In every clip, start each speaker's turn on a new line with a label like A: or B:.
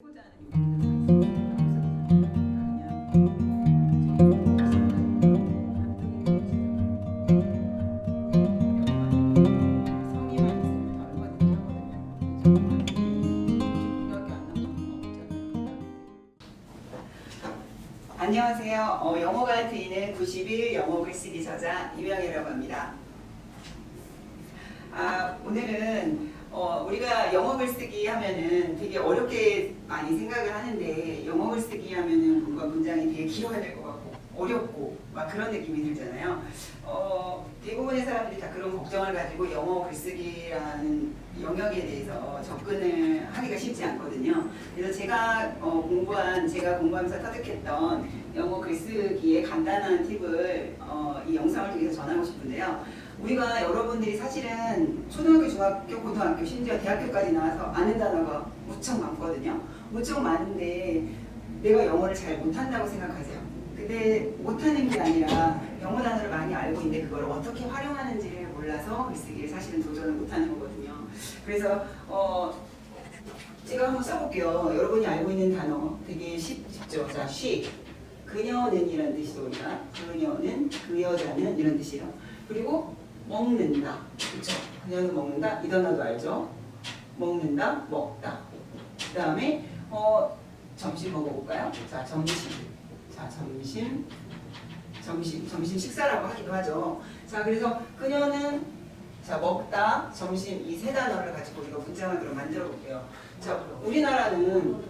A: 하고 많이 생각을 하는데 영어 글쓰기 하면은 뭔가 문장이 되게 길어야 될 것 같고 어렵고 막 그런 느낌이 들잖아요. 어, 대부분의 사람들이 다 그런 걱정을 가지고 영어 글쓰기라는 영역에 대해서 접근을 하기가 쉽지 않거든요. 그래서 제가 어, 공부한 제가 공부하면서 터득했던 영어 글쓰기의 간단한 팁을 어, 이 영상을 통해서 전하고 싶은데요. 우리가 여러분들이 사실은 초등학교, 중학교, 고등학교, 심지어 대학교까지 나와서 아는 단어가 무척 많거든요. 무척 많은데 내가 영어를 잘 못한다고 생각하세요. 근데 못하는 게 아니라 영어 단어를 많이 알고 있는데 그걸 어떻게 활용하는지를 몰라서 글쓰기를 사실은 도전을 못하는 거거든요. 그래서 어, 제가 한번 써볼게요. 여러분이 알고 있는 단어 되게 쉽, 쉽죠. 자, she. 그녀는 이런 뜻이죠. 우리가. 그녀는, 그 여자는 이런 뜻이에요. 그리고 먹는다. 그렇죠? 그녀는 먹는다. 이 단어도 알죠? 먹는다, 먹다. 그 다음에 어, 점심 먹어볼까요? 자, 점심. 자, 점심. 점심, 점심 식사라고 하기도 하죠. 자, 그래서 그녀는 자 먹다, 점심 이 세 단어를 가지고 우리가 문장을 그럼 만들어 볼게요. 자, 우리나라는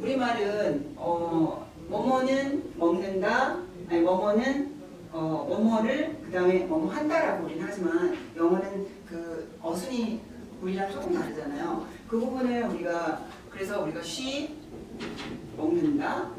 A: 우리말은 어 뭐뭐는 먹는다, 아니 뭐뭐는 어 뭐뭐를 그다음에 뭐뭐 한다라고 우리는 하지만 영어는 그 어순이 우리랑 조금 다르잖아요. 그 부분을 우리가 그래서 우리가 쉬 먹는다,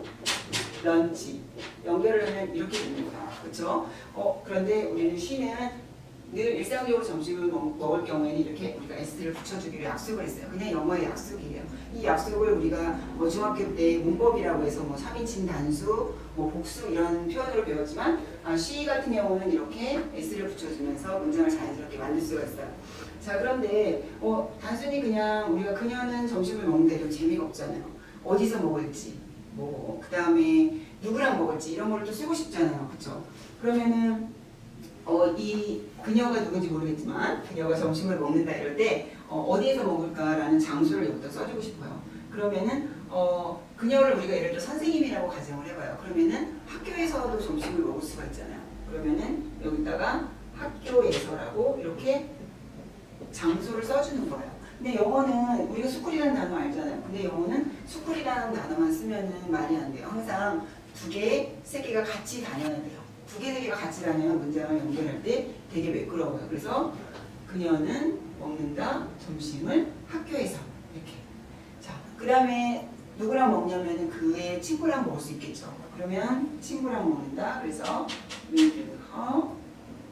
A: 런치 연결을 하면 이렇게 거야. 그렇죠? 어 그런데 우리는 쉬는 늘 일상적으로 점심을 먹, 먹을 경우에는 이렇게 우리가 S를 붙여주기로 약속을 했어요. 그냥 영어의 약속이에요. 이 약속을 우리가 뭐 중학교 때 문법이라고 해서 뭐 3인칭 단수, 뭐 복수 이런 표현으로 배웠지만 아, 같은 경우는 이렇게 S를 붙여주면서 문장을 자연스럽게 만들 수가 있어요. 자 그런데 어, 단순히 그냥 우리가 그녀는 점심을 먹는데 이런 재미가 없잖아요. 어디서 먹을지, 뭐 그다음에 누구랑 먹을지 이런 거를 또 쓰고 싶잖아요. 그렇죠? 그러면은 어, 이 그녀가 누군지 모르겠지만 그녀가 점심을 먹는다 이럴 때 어, 디에서 먹을까라는 장소를 여기다 써주고 싶어요. 그러면은 어, 그녀를 우리가 예를 들어 선생님이라고 가정을 해봐요. 그러면은 학교에서도 점심을 먹을 수가 있잖아요. 그러면은 여기다가 학교에서라고 이렇게 장소를 써주는 거예요. 근데 영어는 우리가 스쿨이라는 단어 알잖아요. 근데 영어는 스쿨이라는 단어만 쓰면은 말이 안 돼요. 항상 두 개, 세 개가 같이 다녀야 돼요. 두 개, 세 개가 같이 다녀야 문장을 연결할 때 되게 매끄러워요. 그래서 그녀는 먹는다 점심을 학교에서 이렇게. 자, 그 다음에 누구랑 먹냐면은 그의 친구랑 먹을 수 있겠죠. 그러면 친구랑 먹는다. 그래서 with her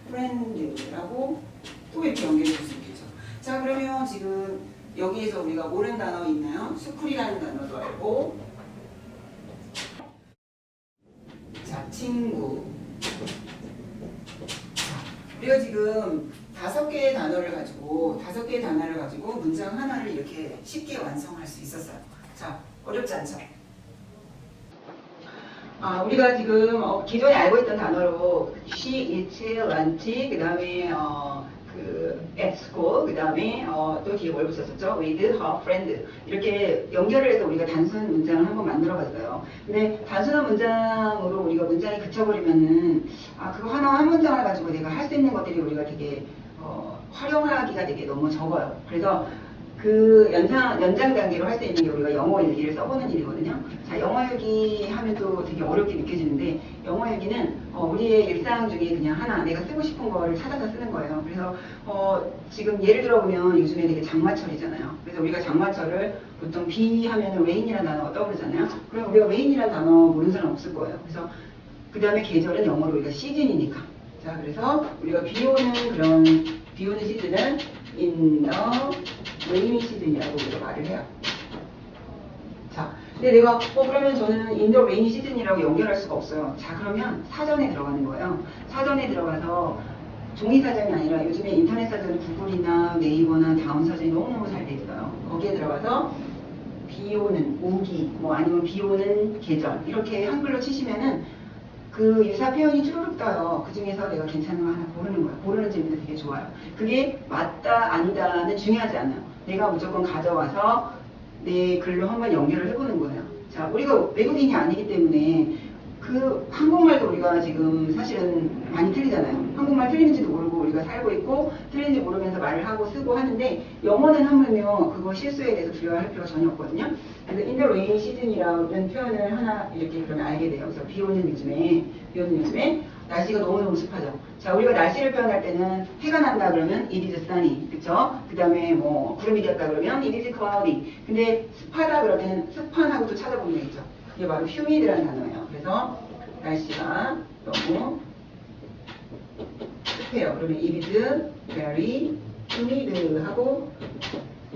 A: friend라고 또 이렇게 연결해 줄수 있겠죠. 자, 그러면 지금 여기에서 우리가 모르는 단어 있나요? 스쿨이라는 단어도 알고 자, 친구. 자, 우리가 지금 다섯 개의 단어를 가지고 다섯 개의 단어를 가지고 문장 하나를 이렇게 쉽게 완성할 수 있었어요. 자, 어렵지 않죠? 아, 우리가 지금 어, 기존에 알고 있던 단어로 she, it, lunch, 그 다음에 어, 그 at school, 그 다음에 어, 또 뒤에 뭘 붙였었죠? with her friend 이렇게 연결을 해서 우리가 단순 문장을 한번 만들어 봤어요. 근데 단순한 문장으로 우리가 문장이 그쳐버리면은 아 그거 하나 한 문장을 가지고 내가 할 수 있는 것들이 우리가 되게 어, 활용하기가 되게 너무 적어요. 그래서 그 연장, 연장 단계로 할 수 있는 게 우리가 영어 일기를 써보는 일이거든요. 자, 영어 일기 하면 또 되게 어렵게 느껴지는데, 영어 일기는 어, 우리의 일상 중에 그냥 하나 내가 쓰고 싶은 거를 찾아서 쓰는 거예요. 그래서 어, 지금 예를 들어보면 요즘에 되게 장마철이잖아요. 그래서 우리가 장마철을 보통 비 하면은 레인이라는 단어가 떠오르잖아요. 그럼 우리가 레인이라는 단어 모르는 사람 없을 거예요. 그래서 그 다음에 계절은 영어로 우리가 시즌이니까. 자, 그래서 우리가 비 오는 그런, 비 오는 시즌은 season이라고 우리가 말을 해요. 자, 근데 내가, 어, 그러면 저는 the rainy season이라고 연결할 수가 없어요. 자, 그러면 사전에 들어가는 거예요. 사전에 들어가서 종이 사전이 아니라 요즘에 인터넷 사전 구글이나 네이버나 다운 사전이 너무너무 잘 돼 있어요. 거기에 들어가서 비 오는 우기 뭐 아니면 비 오는 계절 이렇게 한글로 치시면은 그 유사 표현이 쭈루룩 떠요. 그 중에서 내가 괜찮은 거 하나 고르는 거야. 고르는 재미도 되게 좋아요. 그게 맞다 아니다는 중요하지 않아요. 내가 무조건 가져와서 내 글로 한번 연결을 해보는 거예요. 자, 우리가 외국인이 아니기 때문에 그 한국말도 우리가 지금 사실은 많이 틀리잖아요. 한국말 틀리는지도 모르고 우리가 살고 있고 틀린지 모르면서 말을 하고 쓰고 하는데 영어는 하면요 그거 실수에 대해서 두려워할 필요가 전혀 없거든요. 그래서 the rainy season이라는 표현을 하나 이렇게 그러면 알게 돼요. 그래서 비 오는 요즘에 비 오는 요즘에 날씨가 너무너무 습하죠. 자 우리가 날씨를 표현할 때는 해가 난다 그러면 it is sunny 그쵸? 그 다음에 뭐 구름이 됐다 그러면 it is cloudy 근데 습하다 그러면 습한하고 또 찾아보면 되겠죠. 이게 바로 humid라는 단어예요. 그래서 날씨가 너무 습해요. 그러면 it is very humid 하고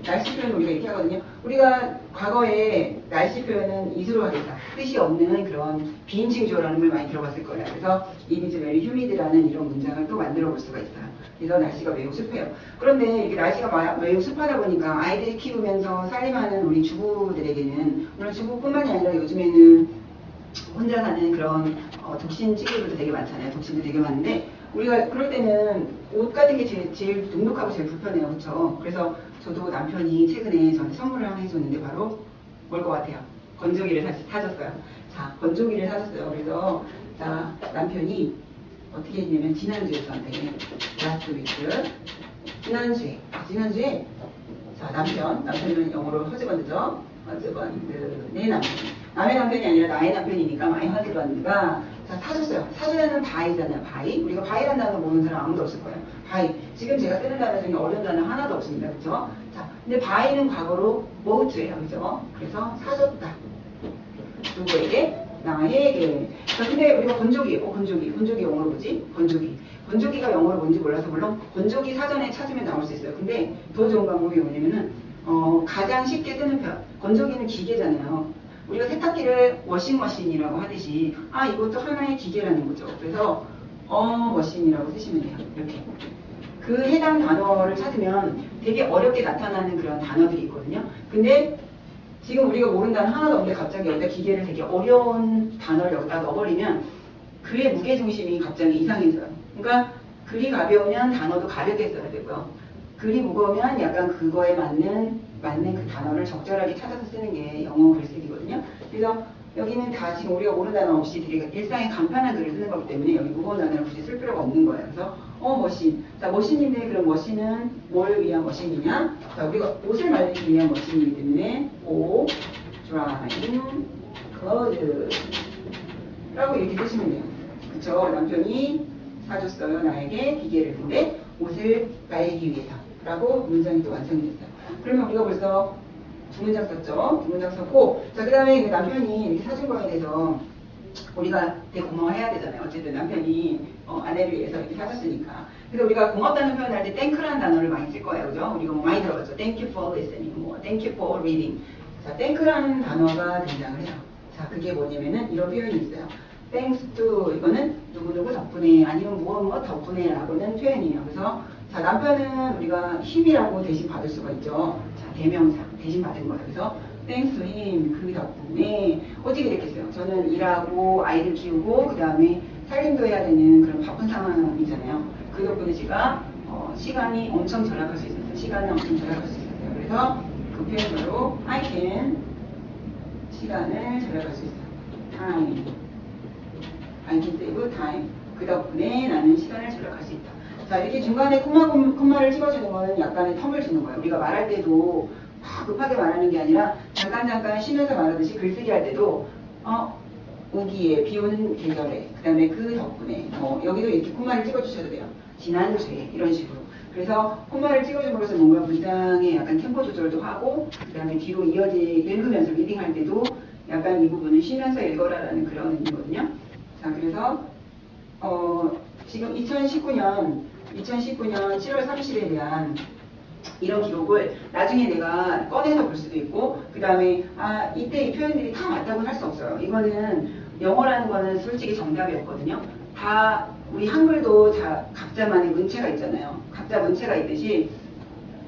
A: 날씨 표현은 우리가 이렇게 하거든요. 우리가 과거에 날씨 표현은 이수로 하겠다. 뜻이 없는 그런 비인칭 주어라는 걸 많이 들어봤을 거예요. 그래서 is very humid라는 이런 문장을 또 만들어 볼 수가 있어요. 그래서 날씨가 매우 습해요. 그런데 이게 날씨가 마- 매우 습하다 보니까 아이들이 키우면서 살림하는 우리 주부들에게는 물론 주부뿐만이 아니라 요즘에는 혼자 사는 그런 어, 독신 찌개들도 되게 많잖아요. 독신도 되게 많은데 우리가 그럴 때는 옷 같은 게 제일, 제일 눅눅하고 제일 불편해요. 그렇죠? 그래서 저도 남편이 최근에 저한테 선물을 하나 해줬는데 바로 뭘 것 같아요? 건조기를 사, 사줬어요. 자, 건조기를 사줬어요. 그래서 자 남편이 어떻게 했냐면 지난주에 저한테 last week 지난주에 아, 지난주에 자 남편 남편은 영어로 허즈번드죠 허즈번드 내 남편 남의 남편이 아니라 나의 남편이니까 마이 허즈번드가 자 사줬어요 사주는 바이잖아요 바이 우리가 바이라는 단어 모르는 사람 아무도 없을 거예요 바이 지금 제가 쓰는 단어 중에 어려운 단어 하나도 없습니다 그죠 자 근데 바이는 과거로 보트예요 그죠 그래서 사줬다 누구에게? 나에게. 자, 근데 우리가 건조기, 어, 건조기, 건조기 영어로 뭐지? 건조기. 건조기가 영어로 뭔지 몰라서 물론 건조기 사전에 찾으면 나올 수 있어요. 근데 더 좋은 방법이 뭐냐면은 어, 가장 쉽게 쓰는 편. 건조기는 기계잖아요. 우리가 세탁기를 워싱머신이라고 하듯이 아 이것도 하나의 기계라는 거죠. 그래서 어 머신이라고 쓰시면 돼요. 이렇게. 그 해당 단어를 찾으면 되게 어렵게 나타나는 그런 단어들이 있거든요. 근데 지금 우리가 모르는 단어 하나도 없는데 갑자기 여기다 기계를 되게 어려운 단어를 여기다 넣어버리면 글의 무게중심이 갑자기 이상해져요. 그러니까 글이 가벼우면 단어도 가볍게 써야 되고요. 글이 무거우면 약간 그거에 맞는 맞는 그 단어를 적절하게 찾아서 쓰는 게 영어 글쓰기거든요. 그래서 여기는 다 지금 우리가 모르는 단어 없이 되게 일상의 간편한 글을 쓰는 거기 때문에 여기 무거운 단어를 굳이 쓸 필요가 없는 거예요. 그래서 어 머신. 자 머신인데 그럼 머신은 뭘 위한 머신이냐? 자 우리가 옷을 말리기 위한 머신이기 때문에 오 drying clothes 라고 이렇게 쓰시면 돼요. 그쵸? 남편이 사줬어요. 나에게 기계를. 근데 옷을 말리기 위해서. 라고 문장이 또 완성이 됐어요. 그러면 우리가 벌써 두 문장 썼죠? 두 문장 썼고, 자, 그 다음에 그 남편이 사준 거에 대해서 우리가 되게 고마워해야 되잖아요. 어쨌든 남편이 어, 아내를 위해서 이렇게 사줬으니까. 그래서 우리가 고맙다는 표현을 할 때 땡크라는 단어를 많이 쓸 거예요. 그죠? 우리가 뭐 많이 들어봤죠. Thank you for listening, 뭐 Thank you for reading. 자, 땡크라는 단어가 등장을 해요. 자, 그게 뭐냐면은 이런 표현이 있어요. Thanks to 이거는 누구누구 덕분에 아니면 무엇 무엇 덕분에 라고는 표현이에요. 그래서 자 남편은 우리가 힘이라고 대신 받을 수가 있죠. 자 대명사 대신 받은 거예요. 그래서 to him 그 덕분에 어떻게 됐겠어요? 저는 일하고 아이들 키우고 그 다음에 살림도 해야 되는 그런 바쁜 상황이잖아요. 그 덕분에 제가 어, 시간이 엄청 절약할 수 있었어요. 시간을 엄청 절약할 수 있었어요. 그래서 그 표현으로 I can 시간을 절약할 수 있어요. time I can save time. 그 덕분에 나는 시간을 절약할 수 있다. 자, 이렇게 중간에 콤마, 콤마를 찍어주는 거는 약간의 텀을 주는 거예요. 우리가 말할 때도 막 급하게 말하는 게 아니라 잠깐 잠깐 쉬면서 말하듯이 글쓰기 할 때도 어, 우기에, 비 오는 계절에, 그 다음에 그 덕분에, 뭐, 여기도 이렇게 콤마를 찍어주셔도 돼요. 지난주에, 이런 식으로. 그래서 콤마를 찍어줌으로써 뭔가 문장의 약간 템포 조절도 하고, 그 다음에 뒤로 이어지, 읽으면서 리딩할 때도 약간 이 부분은 쉬면서 읽어라라는 그런 의미거든요. 자, 그래서, 어, 지금 2019년, 2019년 7월 30일에 대한 이런 기록을 나중에 내가 꺼내서 볼 수도 있고 그 다음에 아 이때 이 표현들이 다 맞다고 할 수 없어요. 이거는 영어라는 거는 솔직히 정답이 없거든요. 다 우리 한글도 다 각자만의 문체가 있잖아요. 각자 문체가 있듯이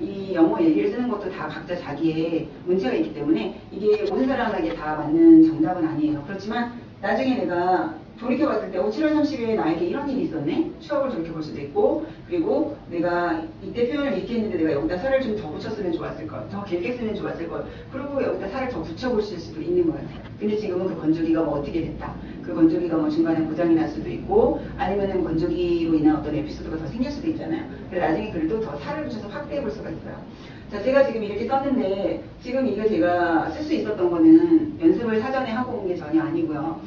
A: 이 영어 얘기를 쓰는 것도 다 각자 자기의 문제가 있기 때문에 이게 모든 사람에게 다 맞는 정답은 아니에요. 그렇지만 나중에 내가 돌이켜봤을 때, 어, 7월 30일에 나에게 이런 일이 있었네? 추억을 돌이켜볼 수도 있고, 그리고 내가 이때 표현을 이렇게 했는데 내가 여기다 살을 좀 더 붙였으면 좋았을 걸, 더 길게 쓰면 좋았을 걸, 그리고 여기다 살을 더 붙여볼 수도 있는 거예요. 근데 지금은 그 건조기가 뭐 어떻게 됐다. 그 건조기가 뭐 중간에 고장이 날 수도 있고, 아니면은 건조기로 인한 어떤 에피소드가 더 생길 수도 있잖아요. 그래서 나중에 글도 더 살을 붙여서 확대해 볼 수가 있어요. 자, 제가 지금 이렇게 썼는데, 지금 이거 제가 쓸 수 있었던 거는 연습을 사전에 하고 온 게 전혀 아니고요.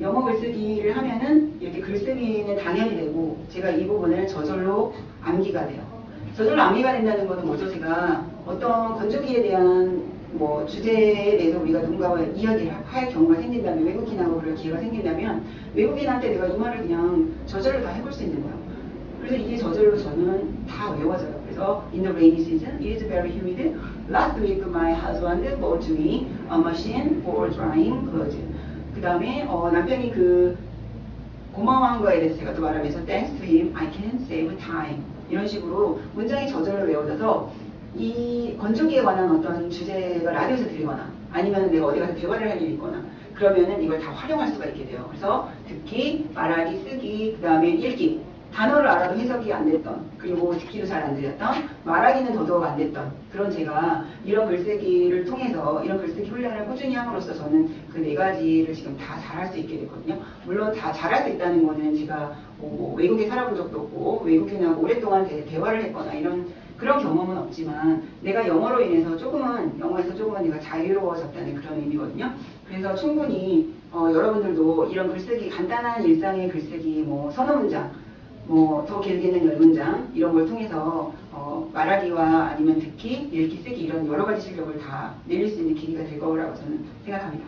A: 영어 글쓰기를 하면은 이렇게 글쓰기는 당연히 되고 제가 이 부분을 저절로 암기가 돼요. 저절로 암기가 된다는 거는 뭐죠? 제가 어떤 건조기에 대한 뭐 주제에 대해서 우리가 누군가와 이야기를 할 경우가 생긴다면 외국인하고 그럴 기회가 생긴다면 외국인한테 내가 이 말을 그냥 저절로 다 해볼 수 있는 거예요. 그래서 이게 저절로 저는 다 외워져요. 그래서 in the rainy season, it is very humid. Last week my husband bought me a machine for drying clothes. 그 다음에 어, 남편이 그 고마워한 거에 대해서 제가 또 말하면서 thanks to him, I can save time. 이런 식으로 문장이 저절로 외워져서 이 건조기에 관한 어떤 주제가 라디오에서 들리거나 아니면 내가 어디 가서 대화를 할 일이 있거나 그러면은 이걸 다 활용할 수가 있게 돼요. 그래서 듣기, 말하기, 쓰기, 그 다음에 읽기. 단어를 알아도 해석이 안 됐던, 그리고 듣기도 잘 안 들렸던, 말하기는 더더욱 안 됐던, 그런 제가 이런 글쓰기를 통해서 이런 글쓰기 훈련을 꾸준히 함으로써 저는 그 네 가지를 지금 다 잘할 수 있게 됐거든요. 물론 다 잘할 수 있다는 거는 제가 뭐 외국에 살아본 적도 없고, 외국인하고 오랫동안 대, 대화를 했거나 이런 그런 경험은 없지만 내가 영어로 인해서 조금은 영어에서 조금은 내가 자유로워졌다는 그런 의미거든요. 그래서 충분히 어, 여러분들도 이런 글쓰기 간단한 일상의 글쓰기 뭐 서너 문장 뭐 더 길게는 열 문장 이런 걸 통해서 어, 말하기와 아니면 듣기, 읽기, 쓰기 이런 여러 가지 실력을 다 늘릴 수 있는 기회가 될 거라고 저는 생각합니다.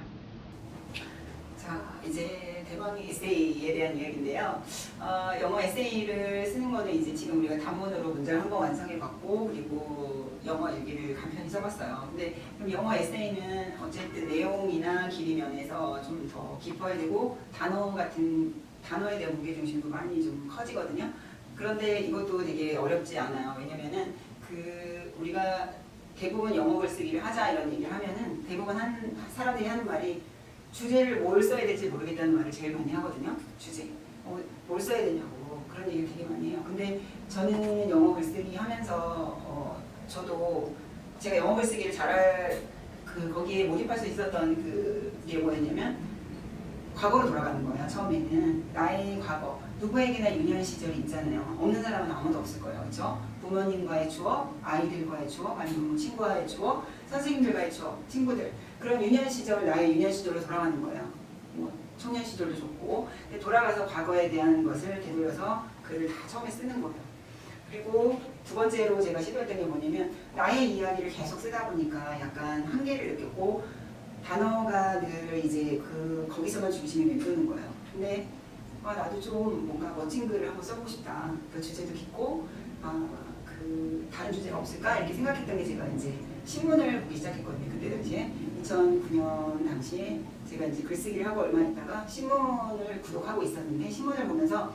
A: 자, 이제 대방의 에세이에 대한 이야기인데요. 어, 영어 에세이를 쓰는 거는 이제 지금 우리가 단문으로 문장을 한번 완성해봤고 그리고 영어 일기를 간편히 써봤어요. 근데 그럼 영어 에세이는 어쨌든 내용이나 길이 면에서 좀 더 깊어야 되고 단어 같은 단어에 대한 무게 중심도 많이 좀 커지거든요. 그런데 이것도 되게 어렵지 않아요. 왜냐면은 그 우리가 대부분 영어 글쓰기를 하자 이런 얘기를 하면은 대부분 한 사람들이 하는 말이 주제를 뭘 써야 될지 모르겠다는 말을 제일 많이 하거든요. 주제. 어, 뭘 써야 되냐고 그런 얘기를 되게 많이 해요. 근데 저는 영어 글쓰기 하면서 어, 저도 제가 영어 글쓰기를 잘할 그 거기에 몰입할 수 있었던 그게 뭐였냐면 과거로 돌아가는 거예요. 처음에는 나의 과거 누구에게나 유년 시절이 있잖아요. 없는 사람은 아무도 없을 거예요. 그렇죠? 부모님과의 추억, 아이들과의 추억, 아니면 뭐 친구와의 추억, 선생님들과의 추억, 친구들 그런 유년 시절 나의 유년 시절로 돌아가는 거예요. 뭐 청년 시절도 좋고 돌아가서 과거에 대한 것을 되돌려서 글을 다 처음에 쓰는 거예요. 그리고 두 번째로 제가 시도했던 게 뭐냐면 나의 이야기를 계속 쓰다 보니까 약간 한계를 느꼈고 단어가 늘 이제 그 거기서만 중심이 맴도는 거예요. 근데 아, 나도 좀 뭔가 멋진 글을 한번 써보고 싶다. 그 주제도 깊고 아, 그 다른 주제가 없을까 이렇게 생각했던 게 제가 이제 신문을 보기 시작했거든요. 그때 당시에 2009년 당시에 제가 이제 글쓰기를 하고 얼마 있다가 신문을 구독하고 있었는데 신문을 보면서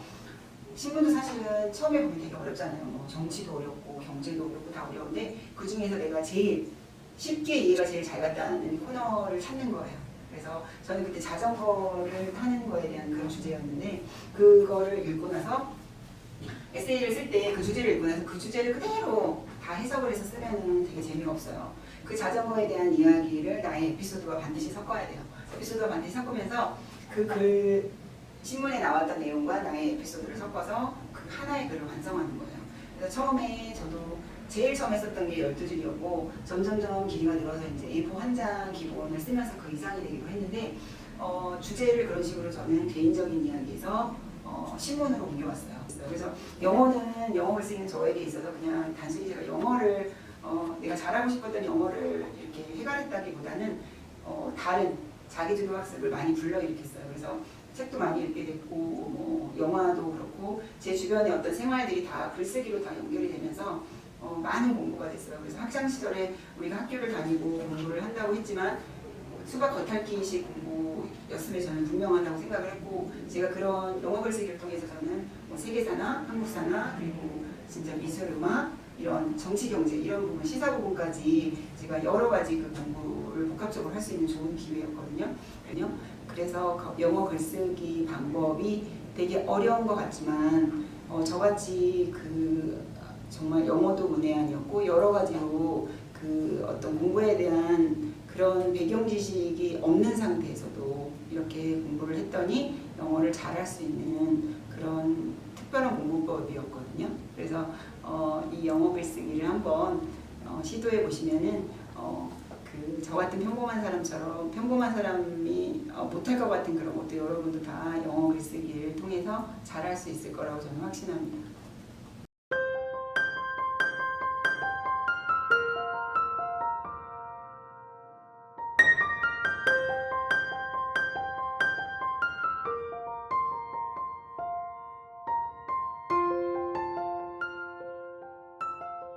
A: 신문도 사실은 처음에 보면 되게 어렵잖아요. 뭐 정치도 어렵고 경제도 어렵고 다 어려운데 그 중에서 내가 제일 쉽게 이해가 제일 잘 갔다는 코너를 찾는 거예요. 그래서 저는 그때 자전거를 타는 거에 대한 그런 주제였는데 그거를 읽고 나서 에세이를 쓸 때 그 주제를 읽고 나서 그 주제를 그대로 다 해석을 해서 쓰면 되게 재미가 없어요. 그 자전거에 대한 이야기를 나의 에피소드와 반드시 섞어야 돼요. 에피소드와 반드시 섞으면서 그 글 신문에 나왔던 내용과 나의 에피소드를 섞어서 그 하나의 글을 완성하는 거예요. 그래서 처음에 저도 제일 처음에 썼던 게 12줄이었고 점점점 길이가 늘어서 이제 A4 한 장 기본을 쓰면서 그 이상이 되기도 했는데 어, 주제를 그런 식으로 저는 개인적인 이야기에서 어, 신문으로 옮겨왔어요. 그래서 영어는 영어 글쓰기는 저에게 있어서 그냥 단순히 제가 영어를 어, 내가 잘하고 싶었던 영어를 이렇게 해결했다기보다는 어, 다른 자기주도 학습을 많이 불러일으켰어요. 그래서 책도 많이 읽게 됐고 뭐 영화도 그렇고 제 주변의 어떤 생활들이 다 글쓰기로 다 연결이 되면서 어, 많은 공부가 됐어요. 그래서 학창 시절에 우리가 학교를 다니고 공부를 한다고 했지만 수박 겉핥기식 공부였음에 저는 분명하다고 생각을 했고 제가 그런 영어 글쓰기를 통해서 저는 뭐 세계사나 한국사나 그리고 진짜 미술 음악 이런 정치 경제 이런 부분 시사 부분까지 제가 여러 가지 그 공부를 복합적으로 할 수 있는 좋은 기회였거든요. 그래서 거- 영어 글쓰기 방법이 되게 어려운 것 같지만 어, 저같이 그 정말 영어도 문외한이었고 여러 가지로 그 어떤 공부에 대한 그런 배경 지식이 없는 상태에서도 이렇게 공부를 했더니 영어를 잘할 수 있는 그런 특별한 공부법이었거든요. 그래서 어, 이 영어 글쓰기를 한번 어, 시도해 보시면은 어, 그 저 같은 평범한 사람처럼 평범한 사람이 어, 못할 것 같은 그런 것도 여러분도 다 영어 글쓰기를 통해서 잘할 수 있을 거라고 저는 확신합니다.